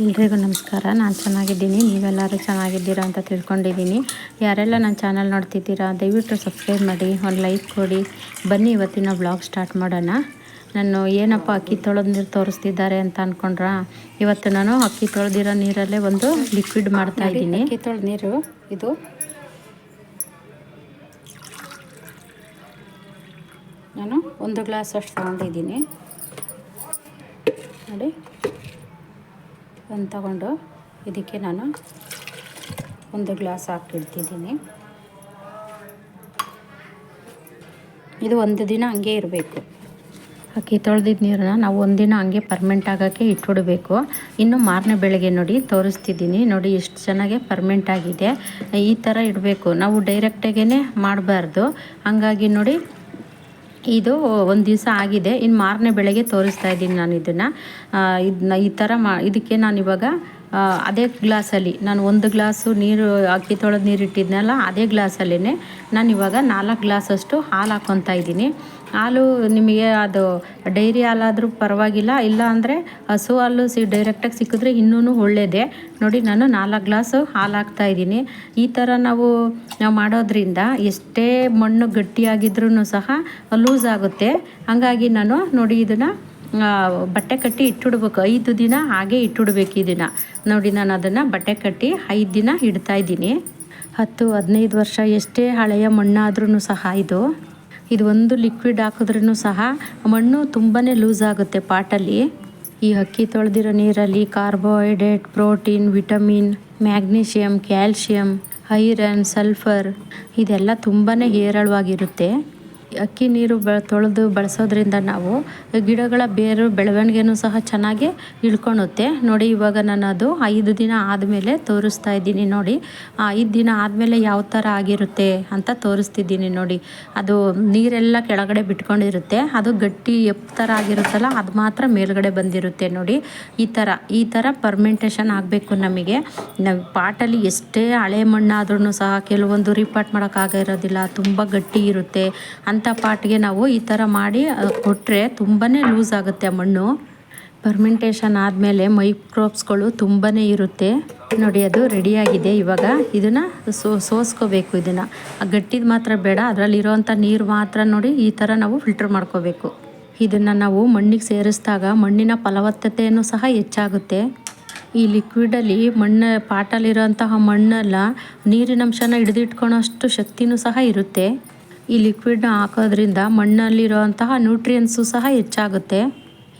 ಎಲ್ರಿಗೂ ನಮಸ್ಕಾರ. ನಾನು ಚೆನ್ನಾಗಿದ್ದೀನಿ. ನೀವೆಲ್ಲರೂ ಚೆನ್ನಾಗಿದ್ದೀರಾ ಅಂತ ತಿಳ್ಕೊಂಡಿದ್ದೀನಿ. ಯಾರೆಲ್ಲ ನನ್ನ ಚಾನಲ್ ನೋಡ್ತಿದ್ದೀರಾ ದಯವಿಟ್ಟು ಸಬ್ಸ್ಕ್ರೈಬ್ ಮಾಡಿ ಒಂದು ಲೈಕ್ ಕೊಡಿ. ಬನ್ನಿ ಇವತ್ತಿನ ಬ್ಲಾಗ್ ಸ್ಟಾರ್ಟ್ ಮಾಡೋಣ. ನಾನು ಏನಪ್ಪ ಅಕ್ಕಿ ತೊಳೆದ ನೀರು ತೋರಿಸ್ತಿದ್ದಾರೆ ಅಂತ ಅಂದ್ಕೊಂಡ್ರ ಇವತ್ತು ನಾನು ಅಕ್ಕಿ ತೊಳೆದಿರೋ ನೀರಲ್ಲೇ ಒಂದು ಲಿಕ್ವಿಡ್ ಮಾಡ್ತಾ ಇದ್ದೀನಿ. ಅಕ್ಕಿ ತೊಳೆದ ನೀರು ಇದು. ನಾನು ಒಂದು ಗ್ಲಾಸ್ ಅಷ್ಟು ತಗೊಂಡಿದ್ದೀನಿ. ನೋಡಿ. ಒಂದು ತಗೊಂಡು ಇದಕ್ಕೆ ನಾನು ಒಂದು ಗ್ಲಾಸ್ ಹಾಕಿಡ್ತಿದ್ದೀನಿ ಇದು ಒಂದು ದಿನ ಹಂಗೆ ಇರಬೇಕು. ಅಕ್ಕಿ ತೊಳೆದಿದ್ದ ನೀರನ್ನ ನಾವು ಒಂದಿನ ಹಂಗೆ ಪರ್ಮೆಂಟ್ ಆಗೋಕ್ಕೆ ಇಟ್ಬಿಡಬೇಕು. ಇನ್ನು ಮಾರನೇ ಬೆಳಗ್ಗೆ ನೋಡಿ ತೋರಿಸ್ತಿದ್ದೀನಿ. ನೋಡಿ ಎಷ್ಟು ಚೆನ್ನಾಗಿ ಪರ್ಮೆಂಟ್ ಆಗಿದೆ. ಈ ಥರ ಇಡಬೇಕು. ನಾವು ಡೈರೆಕ್ಟಾಗೇ ಮಾಡಬಾರ್ದು. ಹಂಗಾಗಿ ನೋಡಿ ಇದು ಒಂದು ದಿವಸ ಆಗಿದೆ. ಇನ್ನು ಮಾರನೇ ಬೆಳಗ್ಗೆ ತೋರಿಸ್ತಾ ಇದ್ದೀನಿ ನಾನು ಇದನ್ನು. ಇದನ್ನ ಈ ಥರ ಮಾ, ಇದಕ್ಕೆ ನಾನು ಇವಾಗ ಅದೇ ಗ್ಲಾಸಲ್ಲಿ ನಾನು ಒಂದು ಗ್ಲಾಸು ನೀರು, ಅಕ್ಕಿ ತೊಳೆದು ನೀರು ಇಟ್ಟಿದ್ನಲ್ಲ ಅದೇ ಗ್ಲಾಸಲ್ಲೇ ನಾನು ಇವಾಗ ನಾಲ್ಕು ಗ್ಲಾಸಷ್ಟು ಹಾಲು ಹಾಕ್ಕೊತಾ ಇದ್ದೀನಿ. ಹಾಲು ನಿಮಗೆ ಅದು ಡೈರಿ ಹಾಲಾದರೂ ಪರವಾಗಿಲ್ಲ, ಇಲ್ಲ ಅಂದರೆ ಹಸು ಹಾಲು ಸಿ ಡೈರೆಕ್ಟಾಗಿ ಸಿಕ್ಕಿದ್ರೆ ಇನ್ನೂ ಒಳ್ಳೆಯದೇ ನೋಡಿ, ನಾನು ನಾಲ್ಕು ಗ್ಲಾಸು ಹಾಲು ಇದ್ದೀನಿ. ಈ ಥರ ನಾವು ನಾವು ಮಾಡೋದ್ರಿಂದ ಎಷ್ಟೇ ಮಣ್ಣು ಗಟ್ಟಿಯಾಗಿದ್ರೂ ಸಹ ಲೂಸ್ ಆಗುತ್ತೆ. ಹಾಗಾಗಿ ನಾನು ನೋಡಿ ಇದನ್ನು ಬಟ್ಟೆ ಕಟ್ಟಿ ಇಟ್ಟಿಡ್ಬೇಕು. ಐದು ದಿನ ಹಾಗೆ ಇಟ್ಟಿಡ್ಬೇಕು ಇದನ್ನು ನೋಡಿ, ನಾನು ಅದನ್ನು ಬಟ್ಟೆ ಕಟ್ಟಿ ಐದು ದಿನ ಇಡ್ತಾ ಇದ್ದೀನಿ. ಹತ್ತು, ಹದಿನೈದು ವರ್ಷ ಎಷ್ಟೇ ಹಳೆಯ ಮಣ್ಣಾದ್ರೂ ಸಹ ಇದು. ಇದು ಒಂದು ಲಿಕ್ವಿಡ್ ಹಾಕಿದ್ರೂ ಸಹ ಮಣ್ಣು ತುಂಬಾ ಲೂಸ್ ಆಗುತ್ತೆ ಪಾಟಲ್ಲಿ. ಈ ಅಕ್ಕಿ ತೊಳೆದಿರೋ ನೀರಲ್ಲಿ carbohydrate protein vitamin magnesium calcium iron sulphur ಇದೆಲ್ಲ ತುಂಬಾ ಹೇರಳವಾಗಿರುತ್ತೆ. ಅಕ್ಕಿ ನೀರು ಬ ತೊಳೆದು ಬಳಸೋದ್ರಿಂದ ನಾವು ಗಿಡಗಳ ಬೇರು ಬೆಳವಣಿಗೆನೂ ಸಹ ಚೆನ್ನಾಗಿ ಇಳ್ಕೊಳುತ್ತೆ ನೋಡಿ, ಇವಾಗ ನಾನು ಅದು ಐದು ದಿನ ಆದಮೇಲೆ ತೋರಿಸ್ತಾ ಇದ್ದೀನಿ ನೋಡಿ. ಐದು ದಿನ ಆದಮೇಲೆ ಯಾವ ಥರ ಆಗಿರುತ್ತೆ ಅಂತ ತೋರಿಸ್ತಿದ್ದೀನಿ ನೋಡಿ. ಅದು ನೀರೆಲ್ಲ ಕೆಳಗಡೆ ಬಿಟ್ಕೊಂಡಿರುತ್ತೆ. ಅದು ಗಟ್ಟಿ ಎಪ್ ಥರ ಆಗಿರುತ್ತಲ್ಲ, ಅದು ಮಾತ್ರ ಮೇಲ್ಗಡೆ ಬಂದಿರುತ್ತೆ ನೋಡಿ. ಈ ಥರ ಈ ಥರ ಪರ್ಮೆಂಟೇಷನ್ ಆಗಬೇಕು ನಮಗೆ. ನಾವು ಪಾಟಲ್ಲಿ ಎಷ್ಟೇ ಹಳೆ ಮಣ್ಣಾದ್ರೂ ಸಹ ಕೆಲವೊಂದು ರಿಪಾಟ್ ಮಾಡೋಕ್ಕಾಗಿರೋದಿಲ್ಲ ತುಂಬ ಗಟ್ಟಿ ಇರುತ್ತೆ ಅಂತ ಅಂಥ ಪಾಟ್ಗೆ ನಾವು ಈ ಥರ ಮಾಡಿ ಕೊಟ್ಟರೆ ತುಂಬಾ ಲೂಸ್ ಆಗುತ್ತೆ ಮಣ್ಣು. ಪರ್ಮೆಂಟೇಷನ್ ಆದಮೇಲೆ ಮೈಕ್ರೋಬ್ಸ್ಗಳು ತುಂಬಾ ಇರುತ್ತೆ. ನೋಡಿ, ಅದು ರೆಡಿಯಾಗಿದೆ ಇವಾಗ. ಇದನ್ನು ಸೋ, ಸೋಸ್ಕೋಬೇಕು ಇದನ್ನು. ಗಟ್ಟಿದ ಮಾತ್ರ ಬೇಡ ಅದರಲ್ಲಿರೋವಂಥ ನೀರು ಮಾತ್ರ ನೋಡಿ ಈ ಥರ ನಾವು ಫಿಲ್ಟರ್ ಮಾಡ್ಕೋಬೇಕು. ಇದನ್ನು ನಾವು ಮಣ್ಣಿಗೆ ಸೇರಿಸಿದಾಗ ಮಣ್ಣಿನ ಫಲವತ್ತತೆಯೂ ಸಹ ಹೆಚ್ಚಾಗುತ್ತೆ. ಈ ಲಿಕ್ವಿಡಲ್ಲಿ ಮಣ್ಣು, ಪಾಟಲ್ಲಿರೋಂತಹ ಮಣ್ಣೆಲ್ಲ ನೀರಿನಂಶನ ಹಿಡಿದಿಟ್ಕೊಳೋಷ್ಟು ಶಕ್ತಿನೂ ಸಹ ಇರುತ್ತೆ. ಈ ಲಿಕ್ವಿಡ್ನ ಹಾಕೋದ್ರಿಂದ ಮಣ್ಣಲ್ಲಿರುವಂತಹ ನ್ಯೂಟ್ರಿಯನ್ಸು ಸಹ ಹೆಚ್ಚಾಗುತ್ತೆ.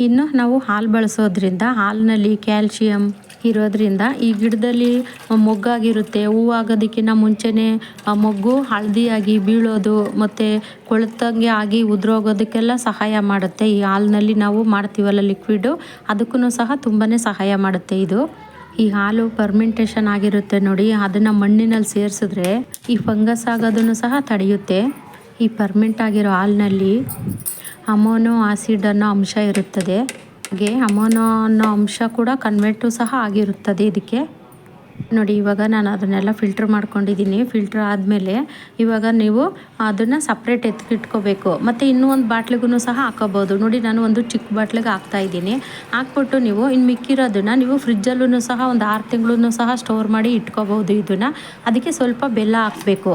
ಇನ್ನು ನಾವು ಹಾಲು ಬಳಸೋದ್ರಿಂದ, ಹಾಲಿನಲ್ಲಿ ಕ್ಯಾಲ್ಶಿಯಂ ಇರೋದ್ರಿಂದ ಈ ಗಿಡದಲ್ಲಿ ಮೊಗ್ಗಾಗಿರುತ್ತೆ. ಹೂವಾಗೋದಕ್ಕಿಂತ ಮುಂಚೆನೇ ಮೊಗ್ಗು ಹಳದಿಯಾಗಿ ಬೀಳೋದು ಮತ್ತು ಕೊಳತಂಗೆ ಆಗಿ ಉದುರೋಗೋದಕ್ಕೆಲ್ಲ ಸಹಾಯ ಮಾಡುತ್ತೆ. ಈ ಹಾಲಿನಲ್ಲಿ ನಾವು ಮಾಡ್ತೀವಲ್ಲ ಲಿಕ್ವಿಡು ಅದಕ್ಕೂ ಸಹ ತುಂಬಾ ಸಹಾಯ ಮಾಡುತ್ತೆ ಇದು. ಈ ಹಾಲು ಪರ್ಮೆಂಟೇಷನ್ ಆಗಿರುತ್ತೆ ನೋಡಿ, ಅದನ್ನು ಮಣ್ಣಿನಲ್ಲಿ ಸೇರಿಸಿದ್ರೆ ಈ ಫಂಗಸ್ ಆಗೋದನ್ನು ಸಹ ತಡೆಯುತ್ತೆ. ಈ ಪರ್ಮೆಂಟ್ ಆಗಿರೋ ಹಾಲಿನಲ್ಲಿ ಅಮೋನೋ ಆಸಿಡ್ ಅನ್ನೋ ಅಂಶ ಇರುತ್ತದೆ. ಹಾಗೆ ಅಮೋನೋ ಅನ್ನೋ ಅಂಶ ಕೂಡ ಕನ್ವರ್ಟು ಸಹ ಆಗಿರುತ್ತದೆ ಇದಕ್ಕೆ. ನೋಡಿ, ಇವಾಗ ನಾನು ಅದನ್ನೆಲ್ಲ ಫಿಲ್ಟ್ರ್ ಮಾಡ್ಕೊಂಡಿದ್ದೀನಿ. ಫಿಲ್ಟ್ರ್ ಆದಮೇಲೆ ಇವಾಗ ನೀವು ಅದನ್ನು ಸಪ್ರೇಟ್ ಎತ್ತಿಟ್ಕೋಬೇಕು ಮತ್ತು ಇನ್ನೂ ಒಂದು ಬಾಟ್ಲಿಗೂ ಸಹ ಹಾಕೋಬೋದು ನೋಡಿ, ನಾನು ಒಂದು ಚಿಕ್ಕ ಬಾಟ್ಲಿಗೆ ಹಾಕ್ತಾಯಿದ್ದೀನಿ ಹಾಕ್ಬಿಟ್ಟು ನೀವು ಇನ್ನು ಮಿಕ್ಕಿರೋದನ್ನು ನೀವು ಫ್ರಿಜ್ಜಲ್ಲೂ ಸಹ ಒಂದು ಆರು ತಿಂಗಳೂ ಸಹ ಸ್ಟೋರ್ ಮಾಡಿ ಇಟ್ಕೋಬೋದು ಇದನ್ನು. ಅದಕ್ಕೆ ಸ್ವಲ್ಪ ಬೆಲ್ಲ ಹಾಕಬೇಕು.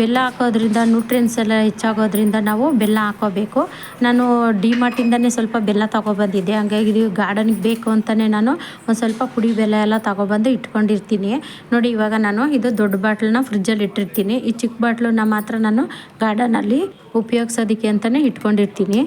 ಬೆಲ್ಲ ಹಾಕೋದ್ರಿಂದ ನ್ಯೂಟ್ರಿಯನ್ಸ್ ಎಲ್ಲ ಹೆಚ್ಚಾಗೋದ್ರಿಂದ ನಾವು ಬೆಲ್ಲ ಹಾಕೋಬೇಕು. ನಾನು ಡಿಮಾರ್ಟಿಂದನೇ ಸ್ವಲ್ಪ ಬೆಲ್ಲ ತೊಗೊಬಂದಿದ್ದೆ. ಹಂಗಾಗಿ ಇದು ಗಾರ್ಡನಿಗೆ ಬೇಕು ಅಂತಲೇ ನಾನು ಒಂದು ಸ್ವಲ್ಪ ಪುಡಿ ಬೆಲ್ಲ ಎಲ್ಲ ತೊಗೊಬಂದು ಇಟ್ಕೊಂಡಿರ್ತೀನಿ ಇಟ್ಟಿರ್ತೀನಿ. ನೋಡಿ, ಇವಾಗ ನಾನು ಇದು ದೊಡ್ಡ ಬಾಟ್ಲನ್ನ ಫ್ರಿಜ್ಜಲ್ಲಿ ಇಟ್ಟಿರ್ತೀನಿ. ಈ ಚಿಕ್ಕ ಬಾಟ್ಲನ್ನ ಮಾತ್ರ ನಾನು ಗಾರ್ಡನಲ್ಲಿ ಉಪಯೋಗಿಸೋದಕ್ಕೆ ಅಂತಲೇ ಇಟ್ಕೊಂಡಿರ್ತೀನಿ.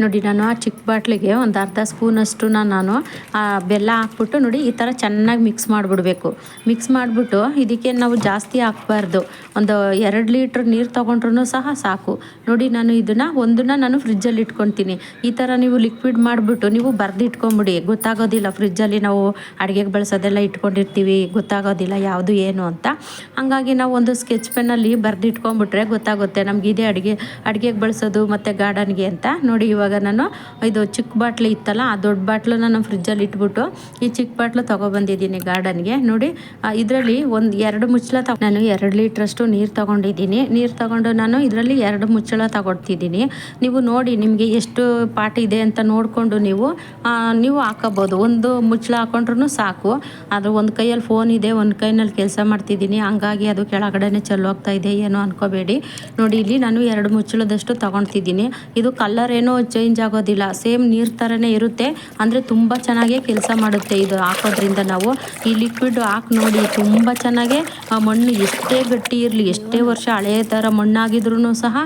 ನೋಡಿ, ನಾನು ಆ ಚಿಕ್ಕ ಬಾಟ್ಲಿಗೆ ಒಂದು ಅರ್ಧ ಸ್ಪೂನಷ್ಟು ನಾನು ಆ ಬೆಲ್ಲ ಹಾಕ್ಬಿಟ್ಟು ನೋಡಿ, ಈ ಥರ ಚೆನ್ನಾಗಿ ಮಿಕ್ಸ್ ಮಾಡಿಬಿಡ್ಬೇಕು. ಮಿಕ್ಸ್ ಮಾಡಿಬಿಟ್ಟು ಇದಕ್ಕೆ ನಾವು ಜಾಸ್ತಿ ಹಾಕ್ಬಾರ್ದು. ಒಂದು ಎರಡು ಲೀಟ್ರ್ ನೀರು ತೊಗೊಂಡ್ರೂ ಸಹ ಸಾಕು. ನೋಡಿ, ನಾನು ಇದನ್ನು ಒಂದನ್ನು ನಾನು ಫ್ರಿಜ್ಜಲ್ಲಿ ಇಟ್ಕೊತೀನಿ ಈ ಥರ ನೀವು ಲಿಕ್ವಿಡ್ ಮಾಡಿಬಿಟ್ಟು ನೀವು ಬರ್ದು ಇಟ್ಕೊಂಬಿಡಿ ಗೊತ್ತಾಗೋದಿಲ್ಲ ಫ್ರಿಜ್ಜಲ್ಲಿ ನಾವು ಅಡುಗೆಗೆ ಬಳಸೋದೆಲ್ಲ ಇಟ್ಕೊಂಡಿರ್ತೀವಿ, ಗೊತ್ತಾಗೋದಿಲ್ಲ ಯಾವುದು ಏನು ಅಂತ. ಹಾಗಾಗಿ ನಾವು ಒಂದು ಸ್ಕೆಚ್ ಪೆನ್ನಲ್ಲಿ ಬರ್ದು ಇಟ್ಕೊಂಬಿಟ್ರೆ ಗೊತ್ತಾಗುತ್ತೆ ನಮ್ಗೆ ಇದೇ ಅಡುಗೆ, ಅಡುಗೆಗೆ ಬಳಸೋದು ಮತ್ತು ಗಾರ್ಡನ್ಗೆ ಅಂತ. ನೋಡಿ ಇವಾಗ ನಾನು ಇದು ಚಿಕ್ಕ ಬಾಟ್ಲು ಇತ್ತಲ್ಲ, ಆ ದೊಡ್ಡ ಬಾಟ್ಲು ನಾನು ಫ್ರಿಜ್ಜಲ್ಲಿ ಇಟ್ಬಿಟ್ಟು ಈ ಚಿಕ್ಕ ಬಾಟ್ಲು ತೊಗೊಬಂದಿದ್ದೀನಿ ಗಾರ್ಡನ್ಗೆ. ನೋಡಿ ಇದರಲ್ಲಿ ಒಂದು ಎರಡು ಮುಚ್ಚಳ ತಗೊ ನಾನು ಎರಡು ಲೀಟ್ರಷ್ಟು ನೀರು ತಗೊಂಡಿದ್ದೀನಿ. ನೀರು ತಗೊಂಡು ನಾನು ಇದರಲ್ಲಿ ಎರಡು ಮುಚ್ಚಳ ತಗೊಳ್ತಿದ್ದೀನಿ ನೀವು ನೋಡಿ ನಿಮಗೆ ಎಷ್ಟು ಪಾಟ್ ಇದೆ ಅಂತ ನೋಡಿಕೊಂಡು ನೀವು ನೀವು ಹಾಕೋಬೋದು ಒಂದು ಮುಚ್ಚಳ ಹಾಕೊಂಡ್ರೂ ಸಾಕು. ಆದರೆ ಒಂದು ಕೈಯಲ್ಲಿ ಫೋನ್ ಇದೆ, ಒಂದು ಕೈನಲ್ಲಿ ಕೆಲಸ ಮಾಡ್ತಿದ್ದೀನಿ. ಹಂಗಾಗಿ ಅದು ಕೆಳಗಡೆನೆ ಚೆಲ್ಲೋಗ್ತಾ ಇದೆ, ಏನೋ ಅನ್ಕೋಬೇಡಿ. ನೋಡಿ, ಇಲ್ಲಿ ನಾನು ಎರಡು ಮುಚ್ಚಳದಷ್ಟು ತಗೊಳ್ತಿದ್ದೀನಿ ಇದು ಕಲರ್ ಏನೋ ಚೇಂಜ್ ಆಗೋದಿಲ್ಲ. ಸೇಮ್ ನೀರು ಥರನೇ ಇರುತ್ತೆ. ಅಂದರೆ ತುಂಬ ಚೆನ್ನಾಗೇ ಕೆಲಸ ಮಾಡುತ್ತೆ ಇದು ಹಾಕೋದ್ರಿಂದ ನಾವು. ಈ ಲಿಕ್ವಿಡ್ ಹಾಕಿ ನೋಡಿ ತುಂಬ ಚೆನ್ನಾಗೆ, ಆ, ಮಣ್ಣು ಎಷ್ಟೇ ಗಟ್ಟಿ ಇರಲಿ, ಎಷ್ಟೇ ವರ್ಷ ಹಳೆಯ ಥರ ಮಣ್ಣಾಗಿದ್ರೂ ಸಹ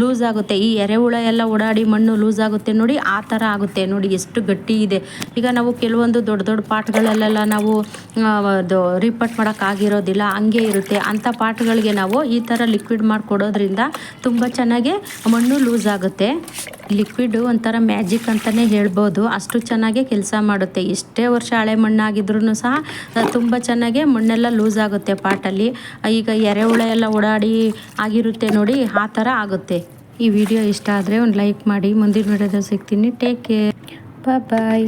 ಲೂಸ್ ಆಗುತ್ತೆ. ಈ ಎರೆಹುಳ ಎಲ್ಲ ಓಡಾಡಿ ಮಣ್ಣು ಲೂಸ್ ಆಗುತ್ತೆ ನೋಡಿ, ಆ ಥರ ಆಗುತ್ತೆ. ನೋಡಿ ಎಷ್ಟು ಗಟ್ಟಿ ಇದೆ. ಈಗ ನಾವು ಕೆಲವೊಂದು ದೊಡ್ಡ ದೊಡ್ಡ ಪಾಟ್ಗಳಲ್ಲೆಲ್ಲ ನಾವು ಅದು ರಿಪಟ್ ಮಾಡೋಕ್ಕಾಗಿರೋದಿಲ್ಲ ಹಂಗೆ ಇರುತ್ತೆ. ಅಂಥ ಪಾಟ್ಗಳಿಗೆ ನಾವು ಈ ಥರ ಲಿಕ್ವಿಡ್ ಮಾಡಿಕೊಡೋದ್ರಿಂದ ತುಂಬ ಚೆನ್ನಾಗೆ ಮಣ್ಣು ಲೂಸ್ ಆಗುತ್ತೆ. ಲಿಕ್ವಿಡ್ ಒಂಥರ ಮ್ಯಾಜಿಕ್ ಅಂತಲೇ ಹೇಳ್ಬೋದು. ಅಷ್ಟು ಚೆನ್ನಾಗಿ ಕೆಲಸ ಮಾಡುತ್ತೆ. ಎಷ್ಟೇ ವರ್ಷ ಹಳೆ ಮಣ್ಣಾಗಿದ್ರೂ ಸಹ ತುಂಬ ಚೆನ್ನಾಗಿ ಮಣ್ಣೆಲ್ಲ ಲೂಸ್ ಆಗುತ್ತೆ ಪಾಟಲ್ಲಿ. ಈಗ ಎರೆಹುಳ ಎಲ್ಲ ಓಡಾಡಿ ಆಗಿರುತ್ತೆ ನೋಡಿ, ಆ ಥರ ಆಗುತ್ತೆ. ಈ ವಿಡಿಯೋ ಇಷ್ಟ ಆದರೆ ಒಂದು ಲೈಕ್ ಮಾಡಿ. ಮುಂದಿನ ವಿಡಿಯೋದಲ್ಲಿ ಸಿಗ್ತೀನಿ. Take care bye